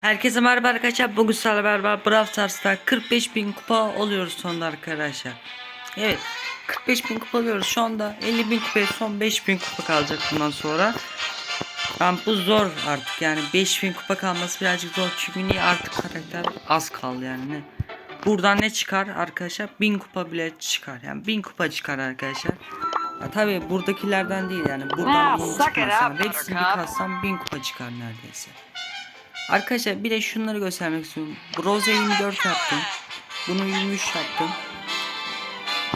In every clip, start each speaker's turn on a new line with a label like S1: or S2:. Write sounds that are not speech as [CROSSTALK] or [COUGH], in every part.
S1: Herkese merhaba arkadaşlar. Bugün sizlerle beraber Brawl Stars'ta 45 bin kupa oluyoruz sonunda arkadaşlar. Evet 45 bin kupa oluyoruz. Şu anda 50 bin kupaya son 5 bin kupa kalacak bundan sonra. Ben bu zor artık yani 5 bin kupa kalması birazcık zor. Çünkü niye artık karakter az kaldı yani. Ne? Buradan ne çıkar arkadaşlar? 1000 kupa bile çıkar. Yani 1000 kupa çıkar arkadaşlar. Ya tabii buradakilerden değil yani. Buradan
S2: Ah, it
S1: çıkmaz. Yani hepsini bir kalsam 1000 kupa çıkar neredeyse. Arkadaşlar bir de şunları göstermek istiyorum. Rose 24 yaptım. Bunu 23 yaptım.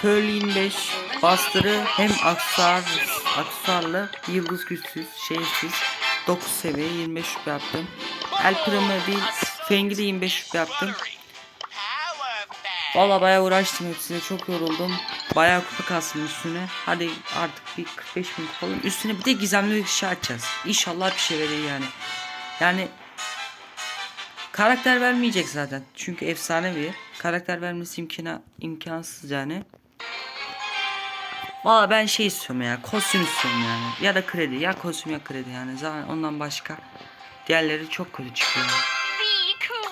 S1: Pearl 25. Buster'ı hem aksesuar, aksesuarlı, yıldız güçsüz, şeysiz. 9 seviye 25 şüphe yaptım. El Primo değil, Feng'i de 25 şüphe yaptım. Valla bayağı uğraştım hepsine çok yoruldum. Bayağı kupa kastım üstüne. Hadi artık bir 45 bin kupa alalım. Üstüne bir de gizemli bir şey açacağız. İnşallah bir şey verir yani. Yani Karakter vermeyecek zaten. Çünkü efsanevi. Karakter vermesi imkana, imkansız yani. Valla ben şey istiyorum ya. Kostüm istiyorum yani. Ya da kredi. Ya kostüm ya kredi yani. Zaten ondan başka. Diğerleri çok kötü çıkıyor.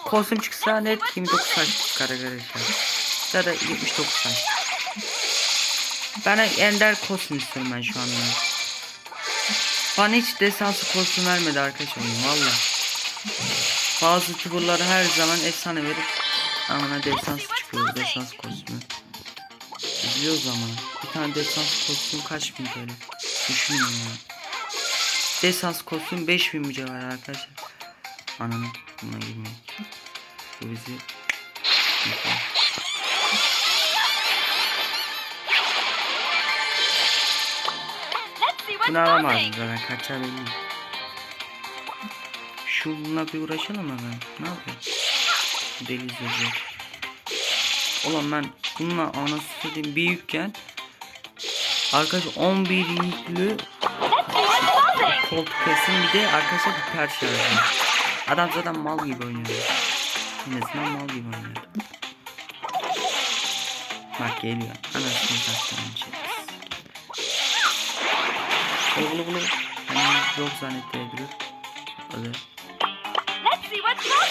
S1: Kostüm çıksa net 29 saç çıkar arkadaşlar. Ya da 79 saç. Ben ender kostüm istiyorum ben şu anda. Bana hiç desansı kostüm vermedi arkadaşlar. Valla. Bazı tuburları her zaman efsane verip amına desans çıkıyor desans kostümü. Üzülüyoruz ama. Bir tane desans kostümü kaç bin TL? Düşünün ya. Desans kostüm 5000 mücevher arkadaşlar. Ananı buna girmeyin. Bu bizi Bunu alamazdım zaten kaçar belli. Şununla bir uğraşalım hemen. Ne yapayım? Deli zırhı. Ulan ben bununla anası satayım büyükken Arkadaş 11 yüklü koltuk kesin bir de arkadaşlar bir perşe. Adam zaten mal gibi oynuyor. En azından mal gibi oynuyor. Bak geliyor. Anasını şey. Bulu bulu bulu. Ben yok zannettirebilir. Öyle.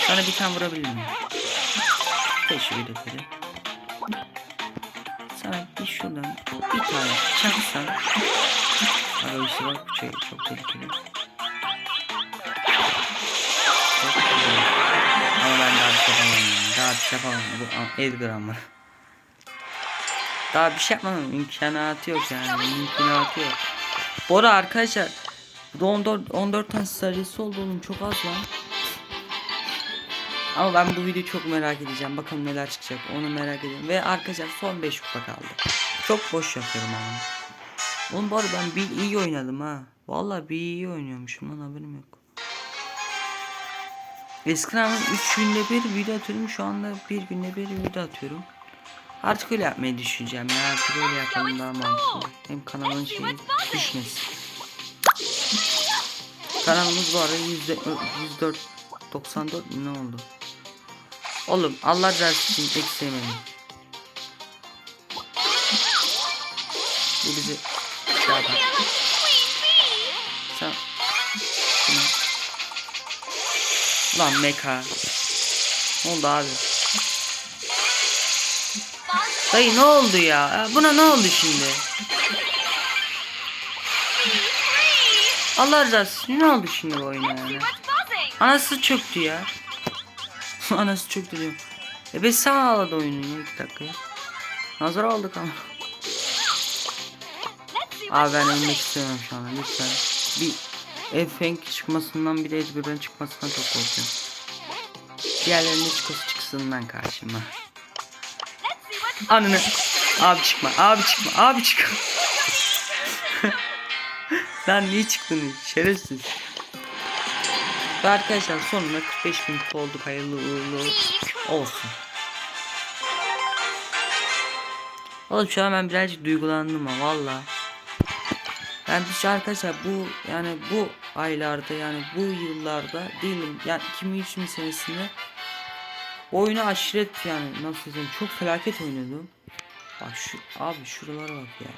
S1: Sana bir tane vurabilir miyim? Teşekkür ederim. Sana bir şuradan bir tane çaksan. Ara işte bak bu şey çok tehlikeli. Ama ben daha bir şey yapamam. Daha bir şey yapamam. Bu Edgar ama. Daha bir şey yapmam. İmkanatı yok yani. İmkanatı yok. Bu arada arkadaşlar bu da 14, 14 tane serisi oldu oğlum çok az lan. Ama ben bu videoyu çok merak edeceğim. Bakalım neler çıkacak. Onu merak ediyorum. Ve arkadaşlar son 5 kupa kaldı. Çok boş yapıyorum ama. Oğlum arada ben bir iyi oynadım ha. Vallahi bir iyi oynuyormuşum lan haberim yok. Eskiden 3 günde bir video atıyorum. Şu anda bir günde bir video atıyorum. Artık öyle yapmayı düşüneceğim ya. Artık öyle yapalım daha mantıklı. Hem kanalın şeyi düşmesin. Kanalımız bu arada yüzde 104 94 mi ne oldu? Oğlum Allah razı için pek. Bu bizi şey yapar. Sen. Lan meka. Ne oldu abi? Dayı ne oldu? Ya Buna ne oldu şimdi? Allah razı olsun. Ne oldu şimdi bu oyuna yani? Anası çöktü ya. [LAUGHS] Anası çöktü diyorum. E biz sana ağladı oyunu ya 2 dakika ya. Nazar aldık ama. Abi ben ölmek istemiyorum şu anda lütfen. Bir Efenk çıkmasından bir de Edgar'ın çıkmasından çok korkuyorum. Diğerlerinin çıkması çıksınlar karşıma. Anını. Abi çıkma, abi çıkma, abi çıkma. [LAUGHS] Lan niye çıktın şerefsiz. Ve arkadaşlar sonunda 45 bin kupa olduk hayırlı uğurlu olsun. Oğlum şu an ben birazcık duygulandım ha valla. Ben hiç arkadaşlar bu yani bu aylarda yani bu yıllarda değilim yani 2023 senesinde oyunu aşiret yani nasıl diyeyim çok felaket oynuyordum. Bak şu abi şuralara bak ya.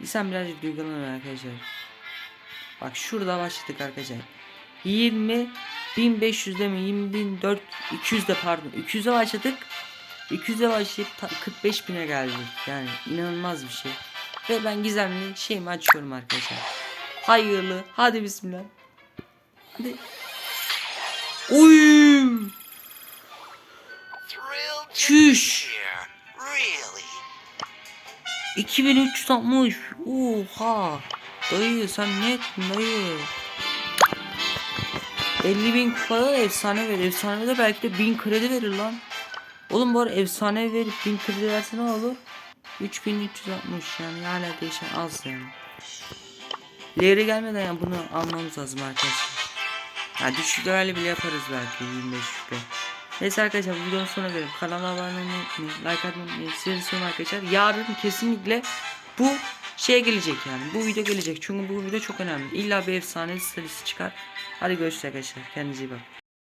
S1: İnsan birazcık duygulanır arkadaşlar. Bak şurada başladık arkadaşlar. 20 1500'de mi 20.400 200'de pardon 200'e başladık. 200'e başlayıp ta- 45.000'e geldik. Yani inanılmaz bir şey. Ve ben gizemli şeyimi açıyorum arkadaşlar. Hayırlı. Hadi bismillah. Hadi.
S2: To
S1: Çüş.
S2: be here. Really?
S1: 2360 Oha. Dayı sen ne ettin dayı 50 bin kupada da efsane verir Efsane de belki de 1000 kredi verir lan Oğlum bu arada efsane verip 1000 kredi verse ne olur 3360 yani hala değişen az yani Leri gelmeden yani bunu almamız lazım arkadaşlar ya düşük level'i bile yaparız belki 25 şüphe Neyse arkadaşlar bu videonun sonuna gelelim. Kanala abone olmayı unutmayın. Like atmayı unutmayın. Size söyleyeyim arkadaşlar. Yarın kesinlikle bu şey gelecek yani. Bu video gelecek. Çünkü bu video çok önemli. İlla bir efsane serisi çıkar. Hadi görüşürüz arkadaşlar. Kendinize iyi bakın.